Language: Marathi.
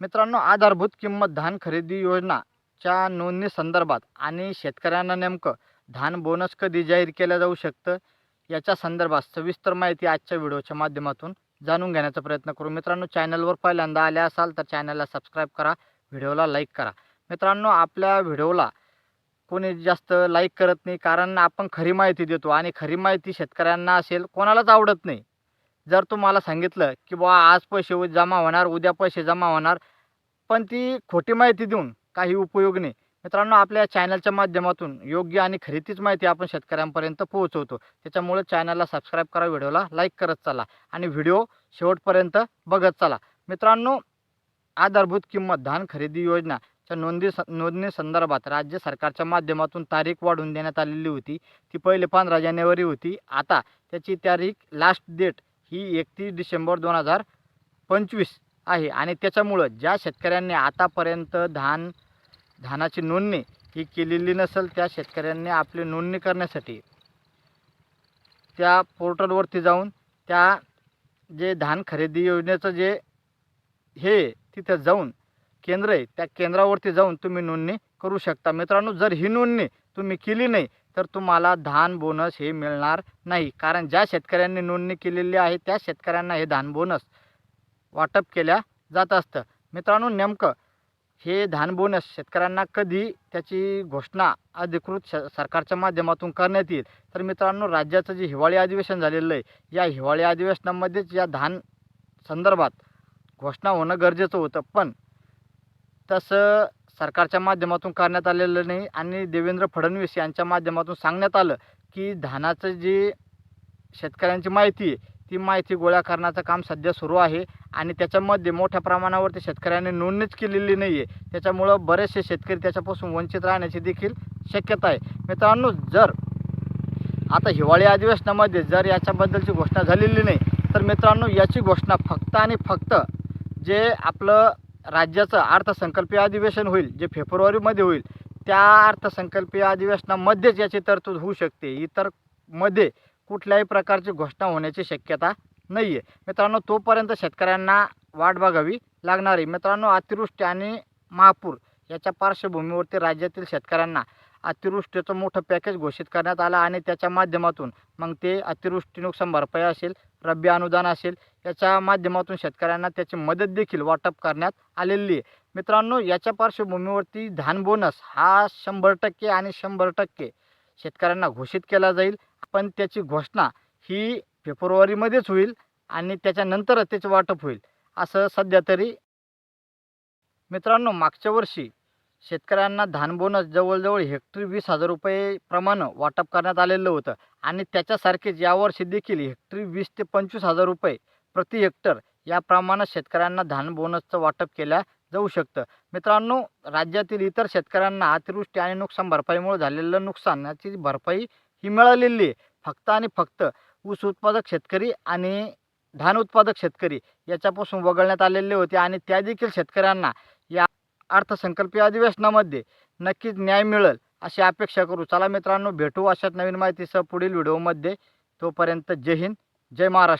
मित्रांनो आधारभूत किंमत धान खरेदी योजनाच्या नोंदणी संदर्भात आणि शेतकऱ्यांना नेमकं धान बोनस कधी जाहीर केलं जाऊ शकतं याच्या संदर्भात सविस्तर माहिती आजच्या व्हिडिओच्या माध्यमातून जाणून घेण्याचा प्रयत्न करू. मित्रांनो चॅनलवर पहिल्यांदा आले असाल तर चॅनलला सबस्क्राईब करा व्हिडिओला लाईक करा. मित्रांनो आपल्या व्हिडिओला कोणी जास्त लाईक करत नाही कारण आपण खरी माहिती देतो आणि खरी माहिती शेतकऱ्यांना असेल कोणालाच आवडत नाही. जर तुम्हाला सांगितलं की बुवा आज पैसे जमा होणार उद्या पैसे जमा होणार पण ती खोटी माहिती देऊन काही उपयोग नाही. मित्रांनो आपल्या चॅनलच्या माध्यमातून योग्य आणि खरेदीच माहिती आपण शेतकऱ्यांपर्यंत पोहोचवतो. त्याच्यामुळे चॅनलला सबस्क्राईब करा व्हिडिओला लाईक करत चला आणि व्हिडिओ शेवटपर्यंत बघत चला. मित्रांनो आधारभूत किंमत धान खरेदी योजना च्या नोंदी नोंदणी संदर्भात राज्य सरकारच्या माध्यमातून तारीख वाढवून देण्यात आलेली होती. ती पहिले पंधरा जानेवारी होती. आता त्याची तारीख लास्ट डेट ही एकतीस डिसेंबर दोन हजार पंचवीस आहे. आणि त्याच्यामुळं ज्या शेतकऱ्यांनी आतापर्यंत धान धानाची नोंदणी ही केलेली नसेल त्या शेतकऱ्यांनी आपली नोंदणी करण्यासाठी त्या पोर्टलवरती जाऊन त्या जे धान खरेदी योजनेचं जे हे तिथं जाऊन केंद्र आहे त्या केंद्रावरती जाऊन तुम्ही नोंदणी करू शकता. मित्रांनो जर ही नोंदणी तुम्ही केली नाही तर तुम्हाला धान बोनस हे मिळणार नाही. कारण ज्या शेतकऱ्यांनी नोंदणी केलेली आहे त्या शेतकऱ्यांना हे धान बोनस वाटप केल्या जात असतं. मित्रांनो नेमकं हे धान बोनस शेतकऱ्यांना कधी त्याची घोषणा अधिकृत श सरकारच्या माध्यमातून करण्यात येईल? तर मित्रांनो राज्याचं जे हिवाळी अधिवेशन झालेलं आहे या हिवाळी अधिवेशनामध्येच या धान संदर्भात घोषणा होणं गरजेचं होतं. पण तसं सरकारच्या माध्यमातून करण्यात आलेलं नाही आणि देवेंद्र फडणवीस यांच्या माध्यमातून सांगण्यात आलं की धानाचं जे शेतकऱ्यांची माहिती आहे ती माहिती गोळा करण्याचं काम सध्या सुरू आहे आणि त्याच्यामध्ये मोठ्या प्रमाणावरती शेतकऱ्यांनी नोंदणीच केलेली नाही आहे त्याच्यामुळं बरेचसे शेतकरी त्याच्यापासून वंचित राहण्याची देखील शक्यता आहे. मित्रांनो जर आता हिवाळी अधिवेशनामध्ये जर याच्याबद्दलची घोषणा झालेली नाही तर मित्रांनो याची घोषणा फक्त आणि फक्त जे आपलं राज्याचं अर्थसंकल्पीय अधिवेशन होईल जे फेब्रुवारीमध्ये होईल त्या अर्थसंकल्पीय अधिवेशनामध्येच याची तरतूद होऊ शकते. इतरमध्ये कुठल्याही प्रकारची घोषणा होण्याची शक्यता नाही आहे मित्रांनो तोपर्यंत शेतकऱ्यांना वाट बघावी लागणार आहे. मित्रांनो अतिवृष्टी आणि महापूर याच्या पार्श्वभूमीवरती राज्यातील शेतकऱ्यांना अतिवृष्टीचं मोठं पॅकेज घोषित करण्यात आलं आणि त्याच्या माध्यमातून मग ते अतिवृष्टी नुकसान भरपाई असेल रब्बी अनुदान असेल याच्या माध्यमातून शेतकऱ्यांना त्याची मदत देखील वाटप करण्यात आलेली आहे. मित्रांनो याच्या पार्श्वभूमीवरती धान बोनस हा शंभर टक्के आणि शंभर टक्के शेतकऱ्यांना घोषित केला जाईल. पण त्याची घोषणा ही फेब्रुवारीमध्येच होईल आणि त्याच्यानंतरच त्याचे वाटप होईल असं सध्या तरी मित्रांनो मागच्या वर्षी शेतकऱ्यांना धान बोनस जवळजवळ हेक्टरी वीस हजार रुपये प्रमाणं वाटप करण्यात आलेलं होतं. आणि त्याच्यासारखेच यावर्षी देखील हेक्टरी वीस ते पंचवीस हजार रुपये प्रति हेक्टर या प्रमाणात शेतकऱ्यांना धान बोनसचं वाटप केल्या जाऊ शकतं. मित्रांनो राज्यातील इतर शेतकऱ्यांना अतिवृष्टी आणि नुकसान भरपाईमुळे झालेलं नुकसानाची भरपाई ही मिळालेली आहे. फक्त आणि फक्त ऊस उत्पादक शेतकरी आणि धान उत्पादक शेतकरी याच्यापासून वगळण्यात आलेले होते आणि त्या देखील शेतकऱ्यांना या अर्थसंकल्पीय अधिवेशनामध्ये नक्कीच न्याय मिळेल अशी अपेक्षा करू. चला मित्रांनो भेटू अशाच नवीन माहितीसह पुढील व्हिडिओमध्ये. तोपर्यंत जय हिंद जय महाराष्ट्र.